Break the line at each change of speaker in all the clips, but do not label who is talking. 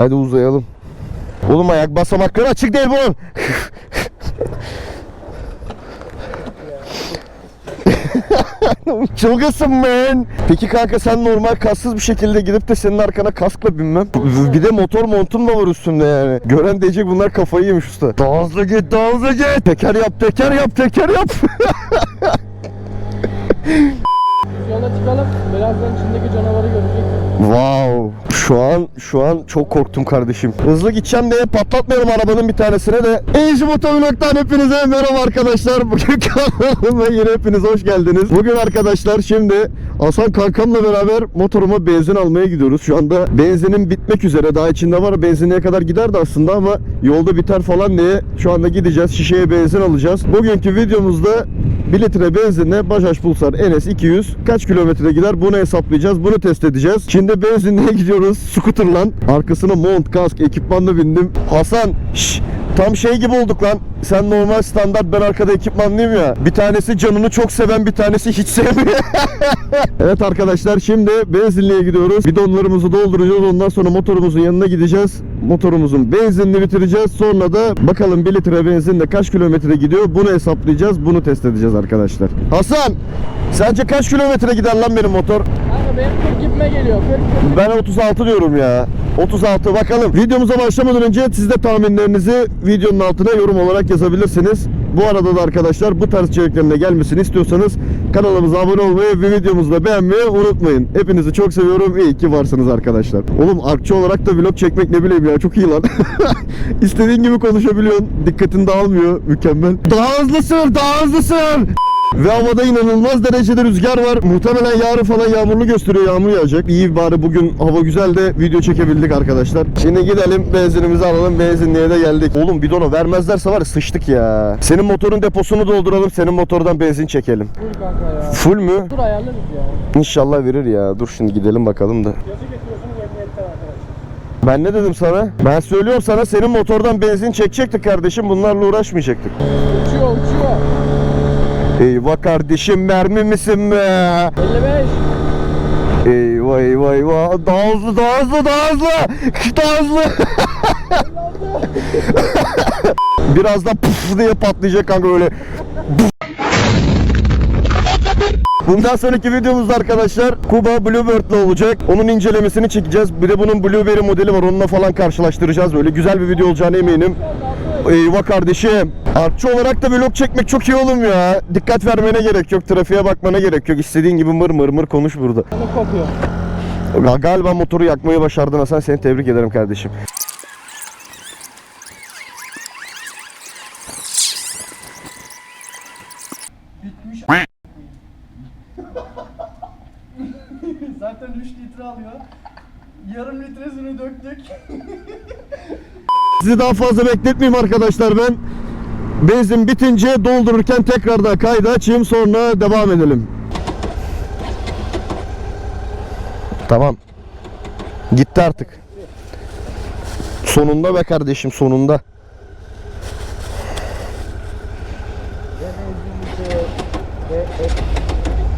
Hadi uzayalım. Oğlum ayak basamakları açık değil bunun. Çılgısın man. Peki kanka sen normal kassız bir şekilde gidip de senin arkana kaskla binmem. Bir de motor montun da var üstünde yani. Gören diyecek bunlar kafayı yemiş usta. Daha hızlı git daha hızlı git. Teker yap teker yap teker yap.
Yola çıkalım. Birazdan içindeki canavarı görecek.
Wow. Şu an şu an çok korktum kardeşim. Hızlı gideceğim diye patlatmayalım arabanın bir tanesine de. Easy Motovlog'dan hepinize merhaba arkadaşlar. Bugün kanalıma yine hepiniz hoş geldiniz. Bugün arkadaşlar şimdi Hasan kankamla beraber motoruma benzin almaya gidiyoruz. Şu anda benzinin bitmek üzere. Daha içinde var. Benzinliğe kadar giderdi aslında ama yolda biter falan diye şu anda gideceğiz. Şişeye benzin alacağız. Bugünkü videomuzda 1 litre benzinle Bajaj Pulsar NS 200 kaç kilometre gider bunu hesaplayacağız. Bunu test edeceğiz. Şimdi benzinliğe gidiyoruz. Scooter'la. Arkasına mont, kask, ekipmanla bindim. Hasan şş, tam şey gibi olduk lan. Sen normal standart ben arkada ekipmanlıyım ya. Bir tanesi canını çok seven bir tanesi hiç sevmiyor. evet arkadaşlar şimdi benzinliğe gidiyoruz. Bidonlarımızı dolduracağız. Ondan sonra motorumuzun yanına gideceğiz. Motorumuzun benzinini bitireceğiz. Sonra da bakalım 1 litre benzinle kaç kilometre gidiyor bunu hesaplayacağız. Bunu test edeceğiz arkadaşlar. Hasan sence kaç kilometre gider lan benim motor?
Kanka benim 40 gitme geliyor. 40
Ben 36 diyorum ya. 36 bakalım. Videomuza başlamadan önce siz de tahminlerinizi videonun altına yorum olarak yazabilirsiniz. Bu arada da arkadaşlar bu tarz içeriklerine gelmesini istiyorsanız kanalımıza abone olmayı ve videomuzu da beğenmeyi unutmayın. Hepinizi çok seviyorum. İyi ki varsınız arkadaşlar. Oğlum arkçı olarak da vlog çekmek ne bileyim ya çok iyi lan. İstediğin gibi konuşabiliyorsun. Dikkatin dağılmıyor. Mükemmel. Daha hızlı sür, daha hızlı sür. Ve havada inanılmaz derecede rüzgar var. Muhtemelen yarın falan yağmurlu gösteriyor. Yağmur yağacak. İyi bari bugün hava güzel de video çekebildik arkadaşlar. Şimdi gidelim benzinimizi alalım. Benzinliğe de geldik. Oğlum bidonu vermezlerse var ya sıçtık ya. Senin motorun deposunu dolduralım. Senin motordan benzin çekelim.
Dur kanka ya.
Full mü?
Dur ayarlarız ya.
İnşallah verir ya. Dur şimdi gidelim bakalım da.
Yazı getiriyorsunuz emniyette arkadaşlar.
Ben ne dedim sana? Ben söylüyorum sana senin motordan benzin çekecektik kardeşim. Bunlarla uğraşmayacaktık. Eyvah kardeşim mermi misin be?
55.
Eyvah eyvah eyvah. Daha hızlı daha hızlı daha hızlı. Daha hızlı. Birazdan puf diye patlayacak kanka öyle. Bundan sonraki videomuzda arkadaşlar Kuba Bluebird'le olacak. Onun incelemesini çekeceğiz. Bir de bunun Blueberry modeli var. Onunla falan karşılaştıracağız. Böyle güzel bir video olacağına eminim. Eyvah kardeşim. Artçı olarak da vlog çekmek çok iyi oğlum ya. Dikkat vermene gerek yok. Trafiğe bakmana gerek yok. İstediğin gibi mır mır mır konuş burada.
Bunu kopuyor.
Ga- Galiba motoru yakmayı başardın Hasan. Seni tebrik ederim kardeşim.
Zaten 3 litre alıyor. Yarım litresini döktük.
Sizi daha fazla bekletmeyeyim arkadaşlar ben. Benzin bitince doldururken tekrardan kaydı açayım sonra devam edelim. Tamam. Gitti artık. Sonunda be kardeşim sonunda.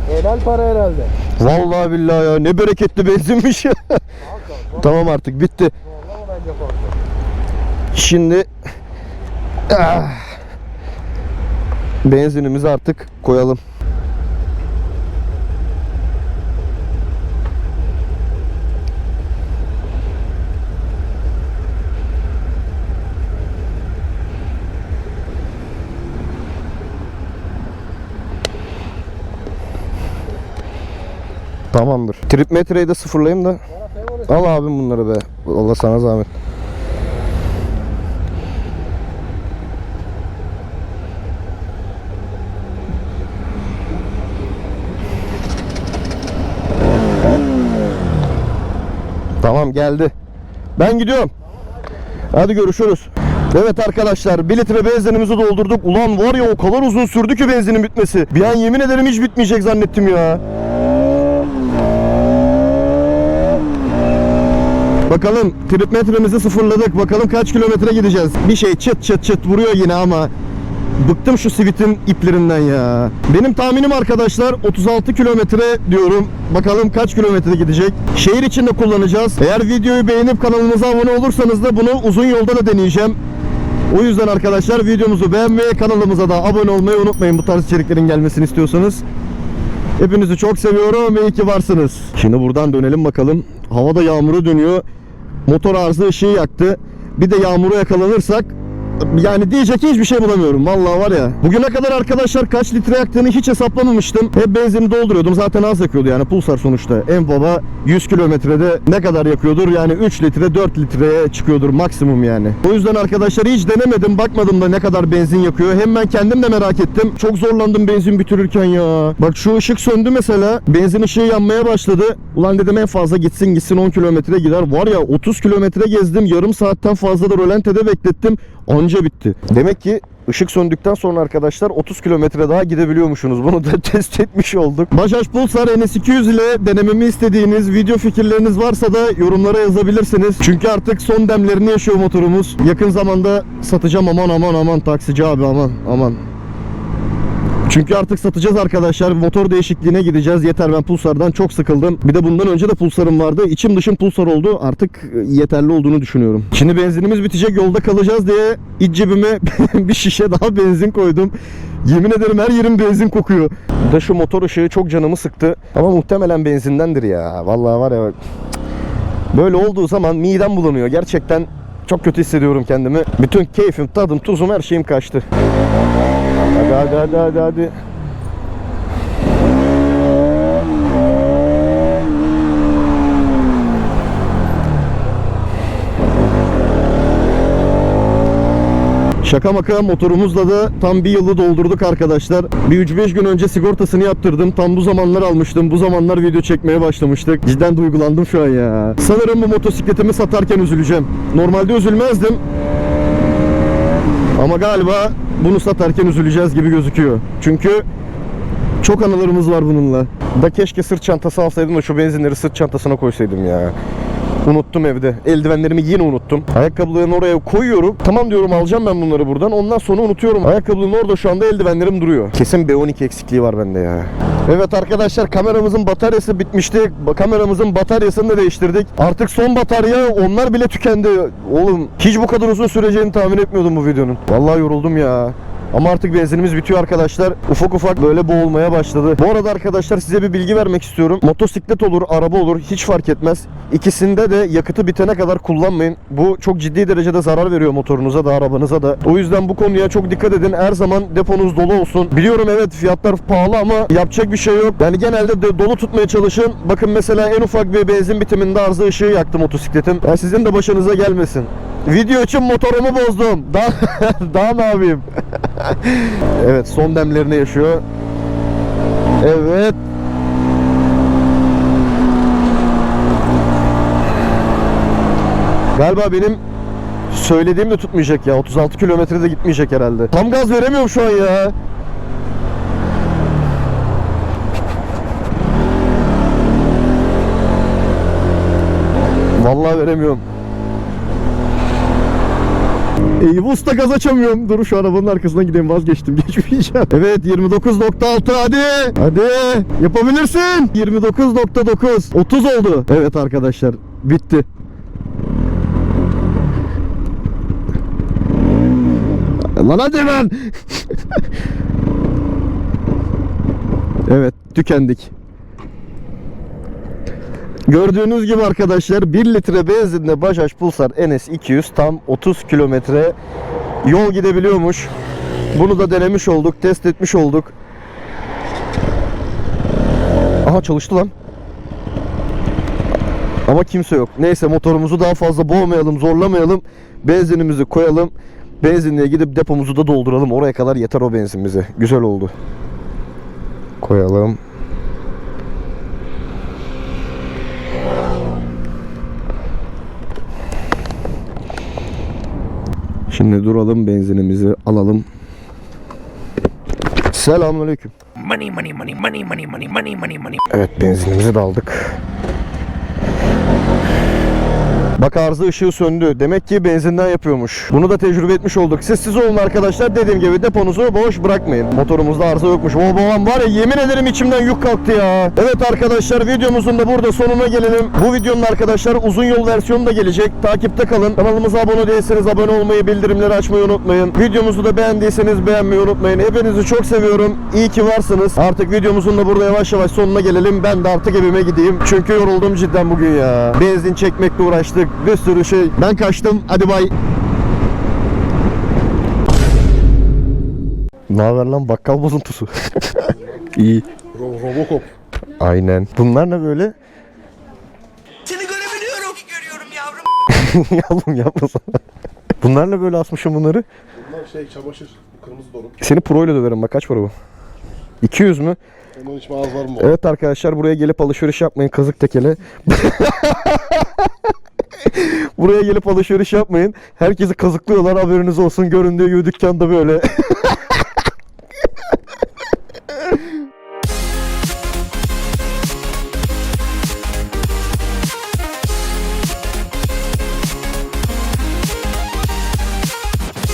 Helal para herhalde.
Vallahi billahi ya ne bereketli benzinmiş ya. tamam artık bitti. Şimdi ah, benzinimizi artık koyalım. Tamamdır. Trip metreyi de sıfırlayayım da. Al abim bunları be. Allah sana zahmet. Tamam geldi. Ben gidiyorum. Hadi görüşürüz. Evet arkadaşlar 1 litre benzinimizi doldurduk. Ulan var ya o kadar uzun sürdü ki benzinin bitmesi. Bir an yemin ederim hiç bitmeyecek zannettim ya. Bakalım trip metremizi sıfırladık. Bakalım kaç kilometre gideceğiz. Bir şey çıt çıt çıt vuruyor yine ama bıktım şu Sivit'in iplerinden ya. Benim tahminim arkadaşlar 36 kilometre diyorum. Bakalım kaç kilometre gidecek. Şehir içinde kullanacağız. Eğer videoyu beğenip kanalımıza abone olursanız da bunu uzun yolda da deneyeceğim. O yüzden arkadaşlar videomuzu beğenmeyi, kanalımıza da abone olmayı unutmayın bu tarz içeriklerin gelmesini istiyorsanız. Hepinizi çok seviyorum. İyi ki varsınız. Şimdi buradan dönelim bakalım. Havada yağmuru dönüyor. Motor arıza ışığı yaktı. Bir de yağmuru yakalanırsak yani diyecek hiçbir şey bulamıyorum. Vallahi var ya. Bugüne kadar arkadaşlar kaç litre yaktığını hiç hesaplamamıştım. Hep benzini dolduruyordum. Zaten az yakıyordu yani Pulsar sonuçta. En baba 100 kilometrede ne kadar yakıyordur? Yani 3 litre 4 litreye çıkıyordur maksimum yani. O yüzden arkadaşlar hiç denemedim. Bakmadım da ne kadar benzin yakıyor. Hem ben kendim de merak ettim. Çok zorlandım benzin bitirirken ya. Bak şu ışık söndü mesela. Benzin ışığı yanmaya başladı. Ulan dedim en fazla gitsin gitsin 10 kilometre gider. Var ya 30 kilometre gezdim. Yarım saatten fazla da rölante'de beklettim. Anca bitti. Demek ki ışık söndükten sonra arkadaşlar 30 kilometre daha gidebiliyormuşsunuz. Bunu da test etmiş olduk. Bajaj Pulsar NS200 ile denememi istediğiniz video fikirleriniz varsa da yorumlara yazabilirsiniz. Çünkü artık son demlerini yaşıyor motorumuz. Yakın zamanda satacağım aman aman aman taksici abi aman aman. Çünkü artık satacağız arkadaşlar. Motor değişikliğine gideceğiz. Yeter ben Pulsar'dan çok sıkıldım. Bir de bundan önce de Pulsar'ım vardı. İçim dışım Pulsar oldu. Artık yeterli olduğunu düşünüyorum. Şimdi benzinimiz bitecek. Yolda kalacağız diye iç cebime bir şişe daha benzin koydum. Yemin ederim her yerim benzin kokuyor. Bir de şu motor ışığı çok canımı sıktı. Ama muhtemelen benzindendir ya. Vallahi var ya. Böyle olduğu zaman midem bulanıyor. Gerçekten çok kötü hissediyorum kendimi. Bütün keyfim, tadım, tuzum her şeyim kaçtı. Hadi hadi hadi hadi. Şaka maka motorumuzla da tam bir yılı doldurduk arkadaşlar. Bir 3-5 gün önce sigortasını yaptırdım. Tam bu zamanlar almıştım. Bu zamanlar video çekmeye başlamıştık. Cidden duygulandım şu an ya. Sanırım bu motosikletimi satarken üzüleceğim. Normalde üzülmezdim. Ama galiba bunu satarken üzüleceğiz gibi gözüküyor. Çünkü çok anılarımız var bununla. Da keşke sırt çantası alsaydım da şu benzinleri sırt çantasına koysaydım ya. Unuttum evde. Eldivenlerimi yine unuttum. Ayakkabılarını oraya koyuyorum. Tamam diyorum alacağım ben bunları buradan. Ondan sonra unutuyorum. Ayakkabının orada şu anda eldivenlerim duruyor. Kesin B12 eksikliği var bende ya. Evet arkadaşlar kameramızın bataryası bitmişti. Kameramızın bataryasını da değiştirdik. Artık son batarya onlar bile tükendi. Oğlum hiç bu kadar uzun süreceğini tahmin etmiyordum bu videonun. Vallahi yoruldum ya. Ama artık benzinimiz bitiyor arkadaşlar. Ufak ufak böyle boğulmaya başladı. Bu arada arkadaşlar size bir bilgi vermek istiyorum. Motosiklet olur, araba olur hiç fark etmez. İkisinde de yakıtı bitene kadar kullanmayın. Bu çok ciddi derecede zarar veriyor motorunuza da arabanıza da. O yüzden bu konuya çok dikkat edin. Her zaman deponuz dolu olsun. Biliyorum evet fiyatlar pahalı ama yapacak bir şey yok. Yani genelde de dolu tutmaya çalışın. Bakın mesela en ufak bir benzin bitiminde arıza ışığı yaktı motosikletim. Yani sizin de başınıza gelmesin. Video için motorumu bozdum. Daha, daha ne yapayım? evet son demlerini yaşıyor. Evet. Galiba benim söylediğim de tutmayacak ya. 36 kilometrede gitmeyecek herhalde. Tam gaz veremiyorum şu an ya. Vallahi veremiyorum. Eyvah usta gaz açamıyorum. Dur şu arabanın arkasından gideyim vazgeçtim. Geçmeyeceğim. Evet 29.6 hadi. Hadi. Yapabilirsin. 29.9. 30 oldu. Evet arkadaşlar bitti. Lan hadi lan. evet tükendik. Gördüğünüz gibi arkadaşlar 1 litre benzinle Bajaj Pulsar NS 200 tam 30 kilometre yol gidebiliyormuş. Bunu da denemiş olduk, test etmiş olduk. Aha çalıştı lan. Ama kimse yok. Neyse motorumuzu daha fazla boğmayalım, zorlamayalım. Benzinimizi koyalım. Benzinliğe gidip depomuzu da dolduralım. Oraya kadar yeter o benzin bize. Güzel oldu. Koyalım. Şimdi duralım benzinimizi alalım. Selamünaleyküm.
Money, money, money, money, money, money, money, money, money.
Evet benzinimizi de aldık. Bak arıza ışığı söndü. Demek ki benzinden yapıyormuş. Bunu da tecrübe etmiş olduk. Sessiz olun arkadaşlar. Dediğim gibi deponuzu boş bırakmayın. Motorumuzda arıza yokmuş. O babam var ya yemin ederim içimden yük kalktı ya. Evet arkadaşlar videomuzun da burada sonuna gelelim. Bu videonun arkadaşlar uzun yol versiyonu da gelecek. Takipte kalın. Kanalımıza abone değilseniz abone olmayı, bildirimleri açmayı unutmayın. Videomuzu da beğendiyseniz beğenmeyi unutmayın. Hepinizi çok seviyorum. İyi ki varsınız. Artık videomuzun da burada yavaş yavaş sonuna gelelim. Ben de artık evime gideyim. Çünkü yoruldum cidden bugün ya. Benzin çekmekle uğraştık. Bir sürü şey. Ben kaçtım. Hadi bay. Ne haber lan bakkal bozuntusu? İyi.
Robocop.
Aynen. Bunlar ne böyle?
Seni görebiliyorum. Görüyorum yavrum.
Yavrum yapma sana. Bunlar ne böyle asmışım bunları?
Bunlar şey çamaşır. Kırmızı donuk.
Seni pro ile döverim bak kaç para bu? 200 mü?
Ondan hiç ağız var mı?
Evet arkadaşlar buraya gelip alışveriş yapmayın kazık tekele. buraya gelip alışveriş yapmayın. Herkesi kazıklıyorlar haberiniz olsun. Göründüğü gibi dükkanda böyle.